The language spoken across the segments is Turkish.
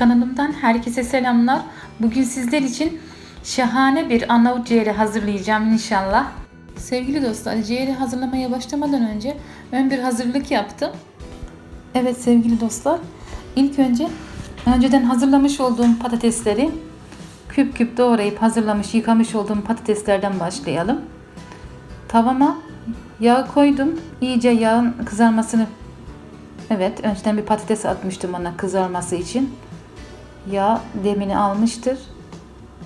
Kanalımdan herkese selamlar. Bugün sizler için şahane bir Arnavut ciğeri hazırlayacağım inşallah. Sevgili dostlar, ciğeri hazırlamaya başlamadan önce ön bir hazırlık yaptım. Evet sevgili dostlar, ilk önce önceden hazırlamış olduğum patatesleri küp küp doğrayıp hazırlamış, yıkamış olduğum patateslerden başlayalım. Tavama yağ koydum. İyice yağın kızarmasını Evet, önceden bir patates atmıştım ona kızarması için. Yağ demini almıştır.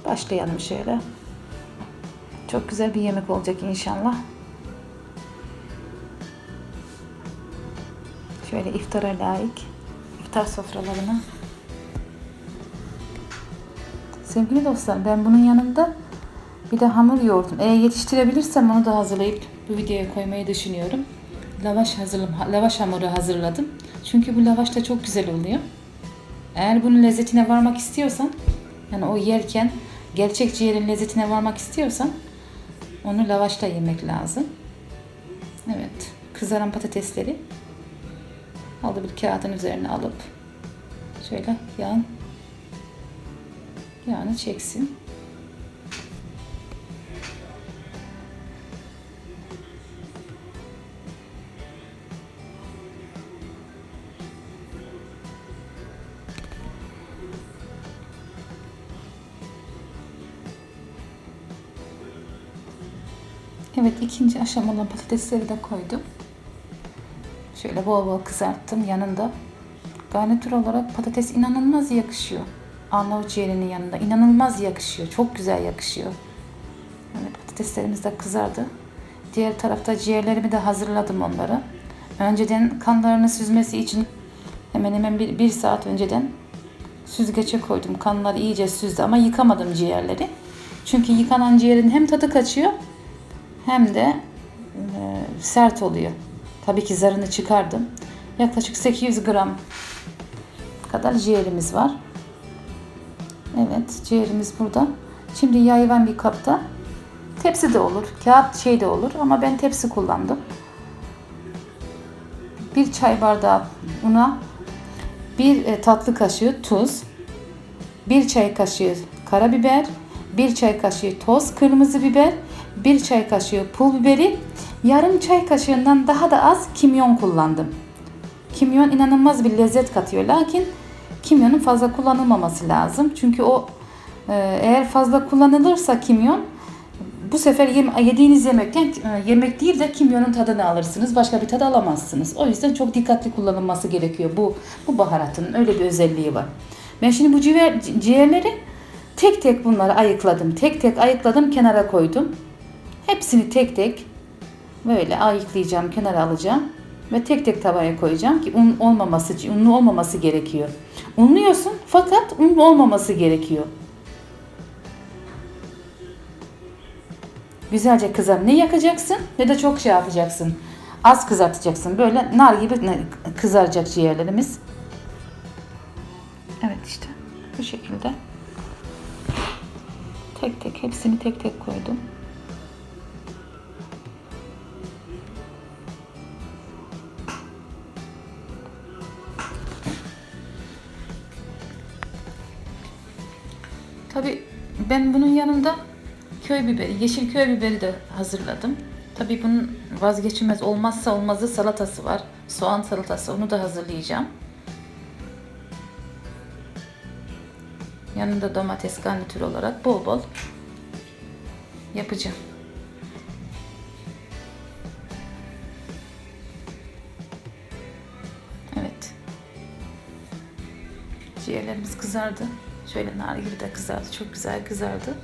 Başlayalım şöyle. Çok güzel bir yemek olacak inşallah. Şöyle iftara layık iftar sofralarına. Sevgili dostlar ben bunun yanında bir de hamur yoğurdum. Eğer yetiştirebilirsem onu da hazırlayıp bu videoya koymayı düşünüyorum. Lavaş hazırladım, lavaş hamuru hazırladım. Çünkü bu lavaş da çok güzel oluyor. Eğer bunun lezzetine varmak istiyorsan, yani o yerken gerçek ciğerin lezzetine varmak istiyorsan onu lavaşta yemek lazım. Evet, kızaran patatesleri aldı bir kağıdın üzerine alıp şöyle yağın yağını çeksin. Evet ikinci aşamalı patatesleri de koydum. Şöyle bol bol kızarttım yanında. Garnitür olarak patates inanılmaz yakışıyor. Arnavut ciğerinin yanında inanılmaz yakışıyor. Çok güzel yakışıyor. Evet patateslerimiz de kızardı. Diğer tarafta ciğerlerimi de hazırladım onları. Önceden kanlarını süzmesi için hemen hemen bir, bir saat önceden süzgece koydum. Kanları iyice süzdü ama yıkamadım ciğerleri. Çünkü yıkanan ciğerin hem tadı kaçıyor hem de e, sert oluyor. Tabii ki zarını çıkardım. Yaklaşık 800 gram kadar ciğerimiz var. Evet, ciğerimiz burada. Şimdi yayvan bir kapta. Tepsi de olur, kağıt şey de olur ama ben tepsi kullandım. Bir çay bardağı una, bir e, tatlı kaşığı tuz, bir çay kaşığı karabiber, bir çay kaşığı toz kırmızı biber, bir çay kaşığı pul biberi, yarım çay kaşığından daha da az kimyon kullandım. Kimyon inanılmaz bir lezzet katıyor. Lakin kimyonun fazla kullanılmaması lazım. Çünkü o e, eğer fazla kullanılırsa kimyon bu sefer yediğiniz yemekten e, yemek değil de kimyonun tadını alırsınız. Başka bir tad alamazsınız. O yüzden çok dikkatli kullanılması gerekiyor. Bu bu baharatın öyle bir özelliği var. Ben şimdi bu ciğer, ciğerleri tek tek bunları ayıkladım. Tek tek ayıkladım, kenara koydum. Hepsini tek tek böyle ayıklayacağım, kenara alacağım ve tek tek tavaya koyacağım ki un olmaması, unlu olmaması gerekiyor. Unluyorsun fakat un olmaması gerekiyor. Güzelce kızar. Ne yakacaksın ne de çok şey yapacaksın. Az kızartacaksın. Böyle nar gibi kızaracak ciğerlerimiz. Tek tek koydum. Tabi ben bunun yanında köy biberi, yeşil köy biberi de hazırladım. Tabi bunun vazgeçilmez olmazsa olmazı salatası var. Soğan salatası onu da hazırlayacağım. Yanında domates garnitür olarak bol bol yapacağım. Evet. Ciğerlerimiz kızardı. Şöyle nar gibi de kızardı. Çok güzel kızardı.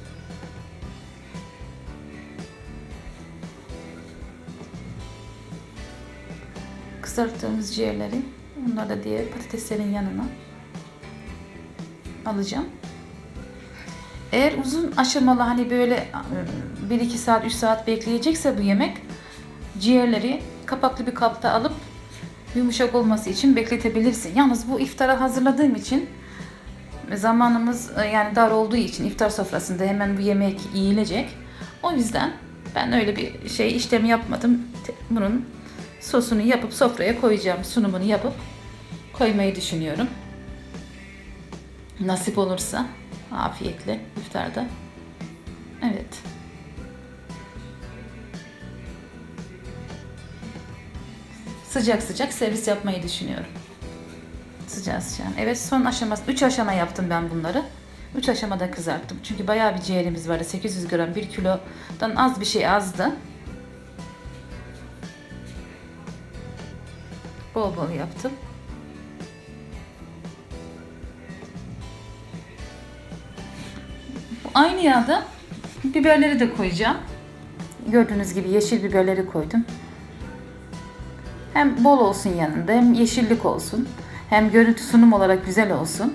Kızarttığımız ciğerleri onları da diğer patateslerin yanına alacağım. Eğer uzun aşamalı hani böyle 1-2 saat 3 saat bekleyecekse bu yemek ciğerleri kapaklı bir kapta alıp yumuşak olması için bekletebilirsin. Yalnız bu iftara hazırladığım için zamanımız e, yani dar olduğu için iftar sofrasında hemen bu yemek yiyilecek. O yüzden ben öyle bir şey işlemi yapmadım. Bunun sosunu yapıp sofraya koyacağım. Sunumunu yapıp koymayı düşünüyorum. Nasip olursa afiyetle iftarda. Evet. Sıcak sıcak servis yapmayı düşünüyorum. Sıcak sıcak. Evet son aşaması, 3 aşama yaptım ben bunları. 3 aşamada kızarttım. Çünkü bayağı bir ciğerimiz vardı. 800 gram 1 kilodan az bir şey azdı. Bol bol yaptım. Aynı yağda biberleri de koyacağım. Gördüğünüz gibi yeşil biberleri koydum. Hem bol olsun yanında hem yeşillik olsun. Hem görüntü sunum olarak güzel olsun.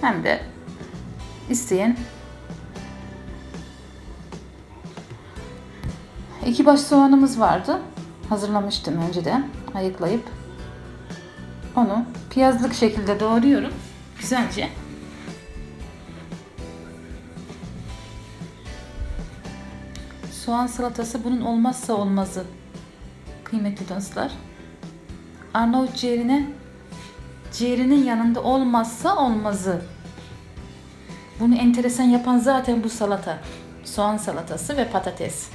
Hem de isteyen iki baş soğanımız vardı. Hazırlamıştım önceden ayıklayıp. Onu piyazlık şekilde doğruyorum. Güzelce. Soğan salatası bunun olmazsa olmazı. Kıymetli dostlar. Arnavut ciğerine ciğerinin yanında olmazsa olmazı. Bunu enteresan yapan zaten bu salata. Soğan salatası ve patates.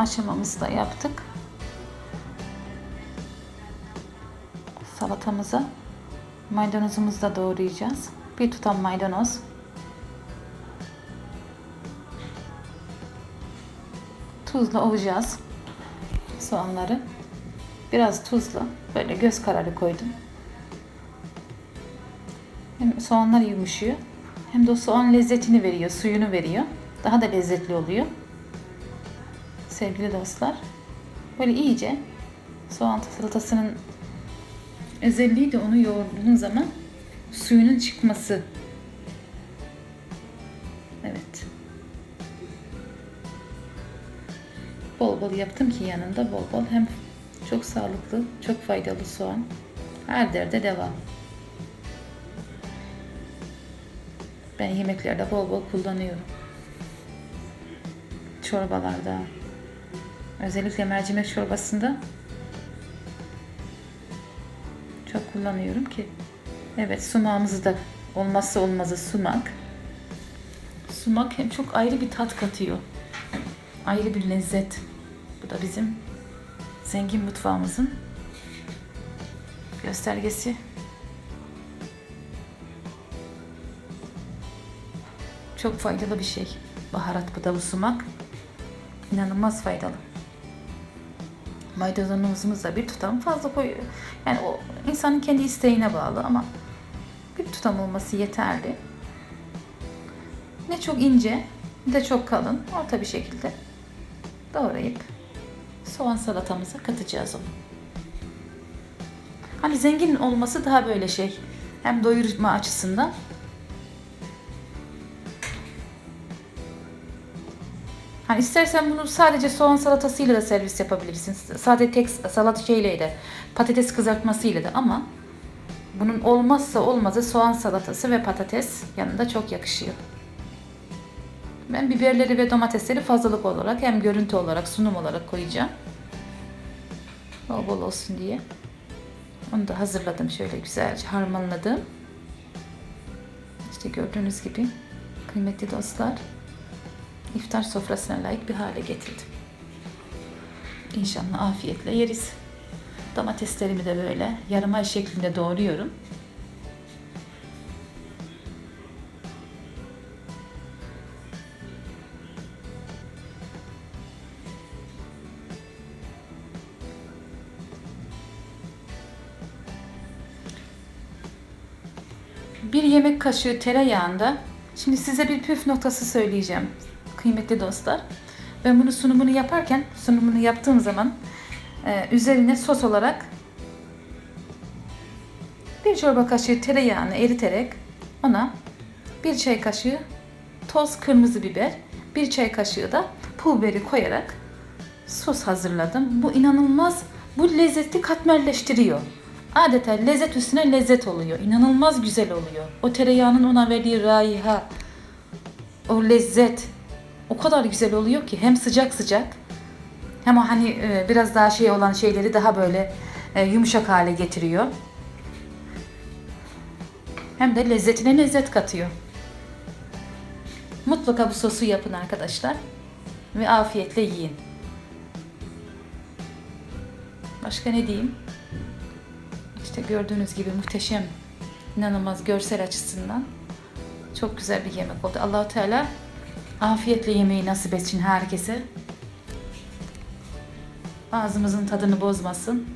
Aşamamızı da yaptık. Salatamıza maydanozumuzu da doğrayacağız. Bir tutam maydanoz. Tuzla ovacağız soğanları. Biraz tuzla böyle göz kararı koydum. Hem soğanlar yumuşuyor hem de o soğan lezzetini veriyor, suyunu veriyor. Daha da lezzetli oluyor. Sevgili dostlar. Böyle iyice soğan salatasının özelliği de onu yoğurduğun zaman suyunun çıkması. Evet. Bol bol yaptım ki yanında bol bol hem çok sağlıklı, çok faydalı soğan. Her derde devam. Ben yemeklerde bol bol kullanıyorum. Çorbalarda. Özellikle mercimek çorbasında çok kullanıyorum ki. Evet sumağımızı da olmazsa olmazı sumak. Sumak hem çok ayrı bir tat katıyor. Ayrı bir lezzet. Bu da bizim zengin mutfağımızın göstergesi. Çok faydalı bir şey. Baharat bu da bu sumak. İnanılmaz faydalı. Maydanozumuzu da bir tutam fazla koyuyor. Yani o insanın kendi isteğine bağlı ama bir tutam olması yeterli. Ne çok ince ne de çok kalın. Orta bir şekilde doğrayıp soğan salatamıza katacağız onu. Hani zengin olması daha böyle şey. Hem doyurma açısından Hani istersen bunu sadece soğan salatasıyla da servis yapabilirsin. Sadece tek salat şeyle de patates kızartmasıyla da ama bunun olmazsa olmazı soğan salatası ve patates yanında çok yakışıyor. Ben biberleri ve domatesleri fazlalık olarak hem görüntü olarak sunum olarak koyacağım. Bol bol olsun diye. Onu da hazırladım şöyle güzelce harmanladım. İşte gördüğünüz gibi kıymetli dostlar iftar sofrasına layık bir hale getirdim. İnşallah afiyetle yeriz. Domateslerimi de böyle yarım ay şeklinde doğruyorum. bir yemek kaşığı tereyağında şimdi size bir püf noktası söyleyeceğim kıymetli dostlar. Ben bunu sunumunu yaparken sunumunu yaptığım zaman e, üzerine sos olarak bir çorba kaşığı tereyağını eriterek ona bir çay kaşığı toz kırmızı biber, bir çay kaşığı da pul biberi koyarak sos hazırladım. Bu inanılmaz, bu lezzeti katmerleştiriyor. Adeta lezzet üstüne lezzet oluyor. İnanılmaz güzel oluyor. O tereyağının ona verdiği raiha, o lezzet o kadar güzel oluyor ki hem sıcak sıcak hem o hani e, biraz daha şey olan şeyleri daha böyle e, yumuşak hale getiriyor. Hem de lezzetine lezzet katıyor. Mutlaka bu sosu yapın arkadaşlar ve afiyetle yiyin. Başka ne diyeyim? İşte gördüğünüz gibi muhteşem, inanılmaz görsel açısından çok güzel bir yemek oldu. Allahu Teala afiyetle yemeği nasip etsin herkese. Ağzımızın tadını bozmasın.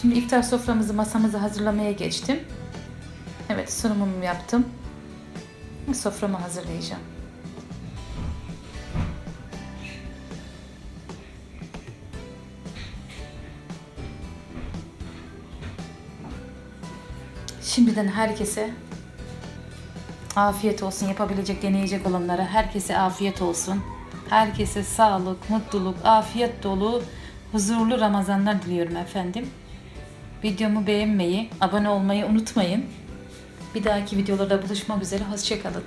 Şimdi iftar soframızı masamızı hazırlamaya geçtim. Evet sunumumu yaptım. Soframı hazırlayacağım. Şimdiden herkese afiyet olsun. Yapabilecek, deneyecek olanlara herkese afiyet olsun. Herkese sağlık, mutluluk, afiyet dolu, huzurlu Ramazanlar diliyorum efendim. Videomu beğenmeyi, abone olmayı unutmayın. Bir dahaki videolarda buluşmak üzere. Hoşçakalın.